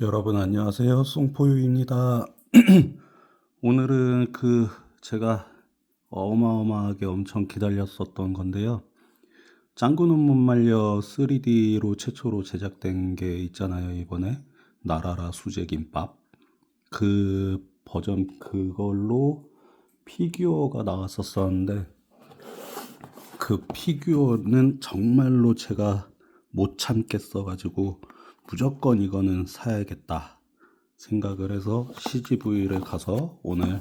여러분 안녕하세요. 송포유입니다. 오늘은 그 제가 어마어마하게 엄청 기다렸었던 건데요. 짱구는 못 말려 3D로 최초로 제작된 게 있잖아요. 이번에 나라라 수제김밥 그 버전 그걸로 피규어가 나왔었었는데 그 피규어는 정말로 제가 못 참겠어 가지고 무조건 이거는 사야겠다 생각을 해서 CGV를 가서 오늘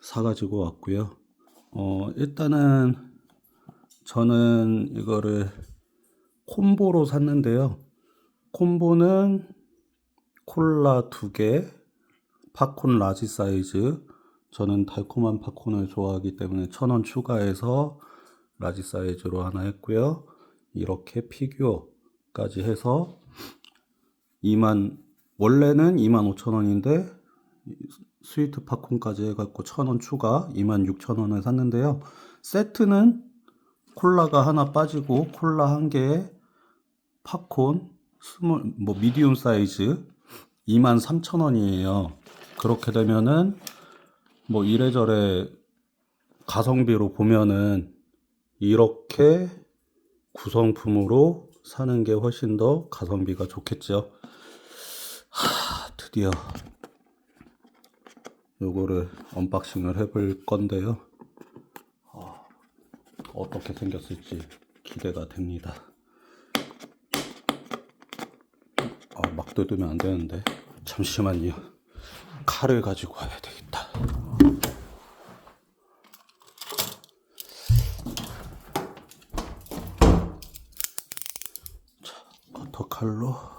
사가지고 왔고요. 어, 일단은 저는 이거를 콤보로 샀는데요. 콤보는 콜라 두 개, 팝콘 라지 사이즈. 저는 달콤한 팝콘을 좋아하기 때문에 천 원 추가해서 라지 사이즈로 하나 했고요. 이렇게 피규어까지 해서 2만 원래는 2만 5천 원인데 스위트 팝콘까지 해갖고 천 원 추가 2만 6천 원에 샀는데요. 세트는 콜라가 하나 빠지고 콜라 한 개에 팝콘 스몰 뭐 미디움 사이즈 2만 3천 원이에요. 그렇게 되면은 뭐 이래저래 가성비로 보면은 이렇게 구성품으로 사는 게 훨씬 더 가성비가 좋겠죠. 하, 드디어 요거를 언박싱을 해볼 건데요. 아, 어떻게 생겼을지 기대가 됩니다. 아, 막 뜯으면 안 되는데. 잠시만요. 칼을 가지고 와야 되겠다. 자, 커터칼로.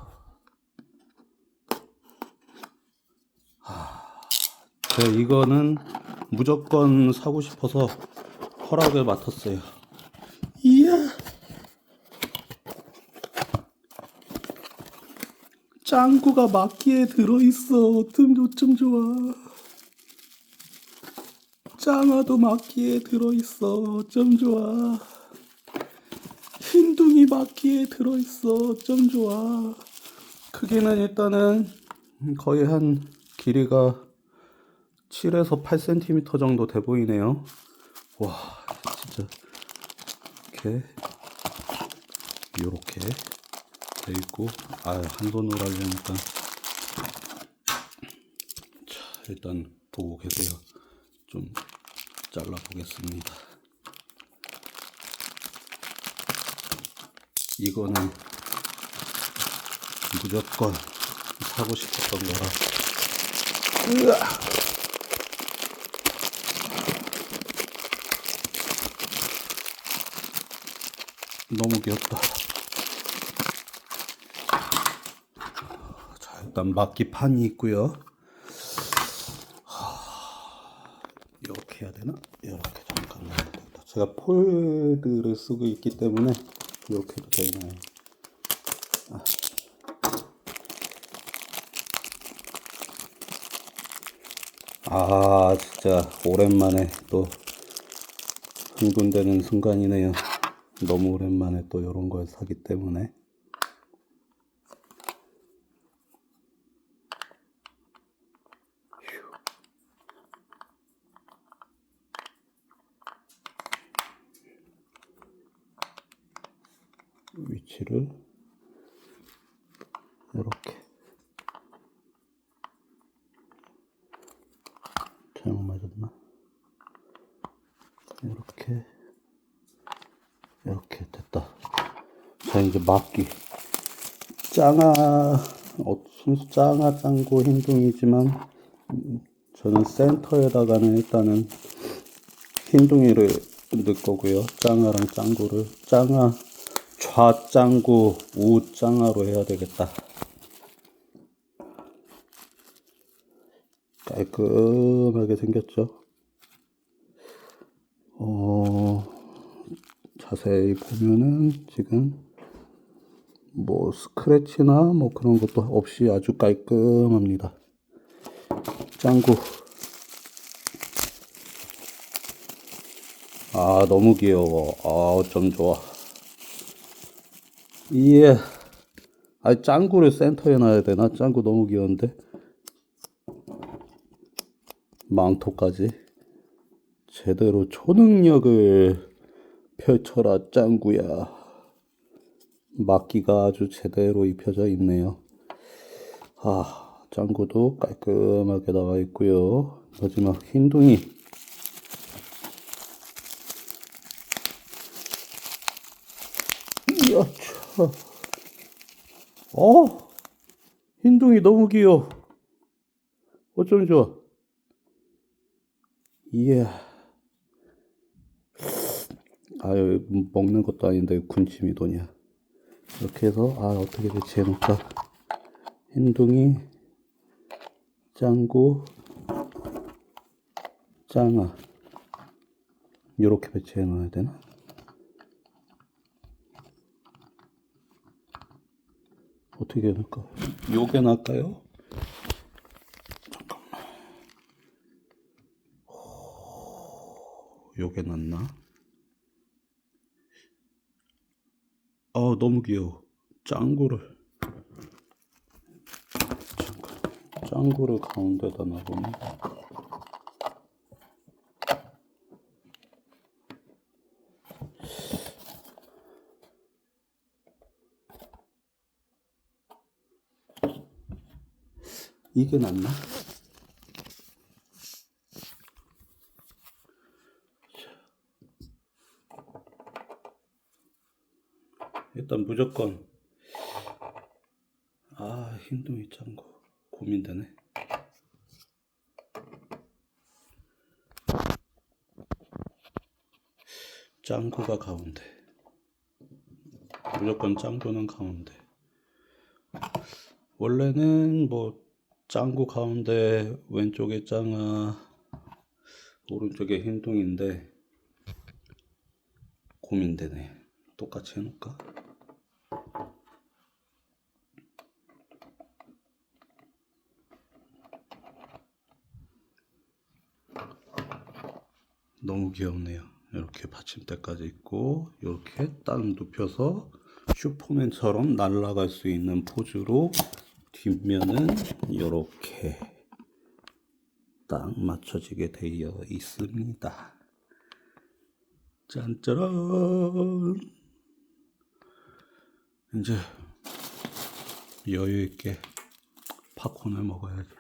네, 이거는 무조건 사고 싶어서 허락을 맡았어요. 이야. 짱구가 막기에 들어있어. 어쩜 어쩜 좋아. 짱아도 막기에 들어있어. 어쩜 좋아. 흰둥이 막기에 들어있어. 어쩜 좋아. 크기는 일단은 거의 한 길이가 7에서 8cm 정도 돼 보이네요. 와, 진짜 이렇게 요렇게 돼 있고 아, 한 손으로 하려니까 자, 일단 보고 계세요. 좀 잘라 보겠습니다. 이거는 무조건 사고 싶었던 거라. 으아! 너무 귀엽다. 자, 일단 막기 판이 있고요. 하, 이렇게 해야 되나? 이렇게 잠깐만. 제가 폴드를 쓰고 있기 때문에 이렇게 해도 되나요? 아, 진짜 오랜만에 또 흥분되는 순간이네요. 너무 오랜만에 또 이런 걸 사기 때문에. 휴. 위치를 이렇게 잘못 맞았나? 이렇게 이렇게 됐다. 자 이제 막기 짱아 어, 순수 짱아 짱구 흰둥이지만 음, 저는 센터에다가는 일단은 흰둥이를 넣을 거고요. 짱아랑 짱구를 짱아 좌짱구 우짱아로 해야 되겠다. 깔끔하게 생겼죠. 어, 자세히 보면은 지금 뭐 스크래치나 뭐 그런 것도 없이 아주 깔끔합니다. 짱구. 아, 너무 귀여워. 아, 어쩜 좋아. 예. 아 짱구를 센터에 놔야 되나? 짱구 너무 귀여운데. 망토까지 제대로 초능력을 펼쳐라 짱구야. 막기가 아주 제대로 입혀져 있네요. 아, 짱구도 깔끔하게 나와 있고요. 마지막 흰둥이. 이야, 차. 어, 흰둥이 너무 귀여워. 어쩜 좋아. 이야. 아유, 먹는 것도 아닌데 군침이 도냐. 이렇게 해서, 아, 어떻게 배치해 놓을까. 흰둥이, 짱구, 짱아. 요렇게 배치해 놔야 되나? 어떻게 해야 될까? 요게 나을까요? 잠깐만. 요게 낫나? 아, 너무 귀여워. 짱구를. 짱구를 가운데다 놔보네. 이게 낫나? 일단 무조건. 아 흰둥이 짱구 고민되네. 짱구가 가운데. 무조건 짱구는 가운데. 원래는 뭐 짱구 가운데 왼쪽에 짱아 오른쪽에 흰둥인데 고민되네. 똑같이 해놓을까? 너무 귀엽네요. 이렇게 받침대까지 있고 이렇게 딱 눕혀서 슈퍼맨처럼 날아갈 수 있는 포즈로 뒷면은 이렇게 딱 맞춰지게 되어 있습니다. 짠짜란 이제 여유 있게 팝콘을 먹어야지.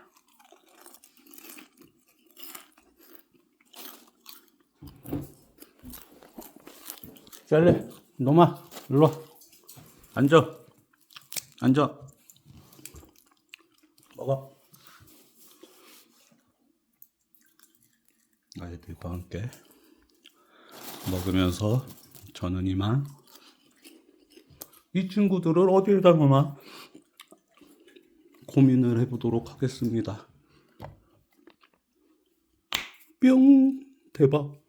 짤래, 놈아, 일로 와. 앉아. 앉아. 먹어. 아이들과 함께 먹으면서 저는 이만 이 친구들을 어디에다 놓나 고민을 해보도록 하겠습니다. 뿅! 대박.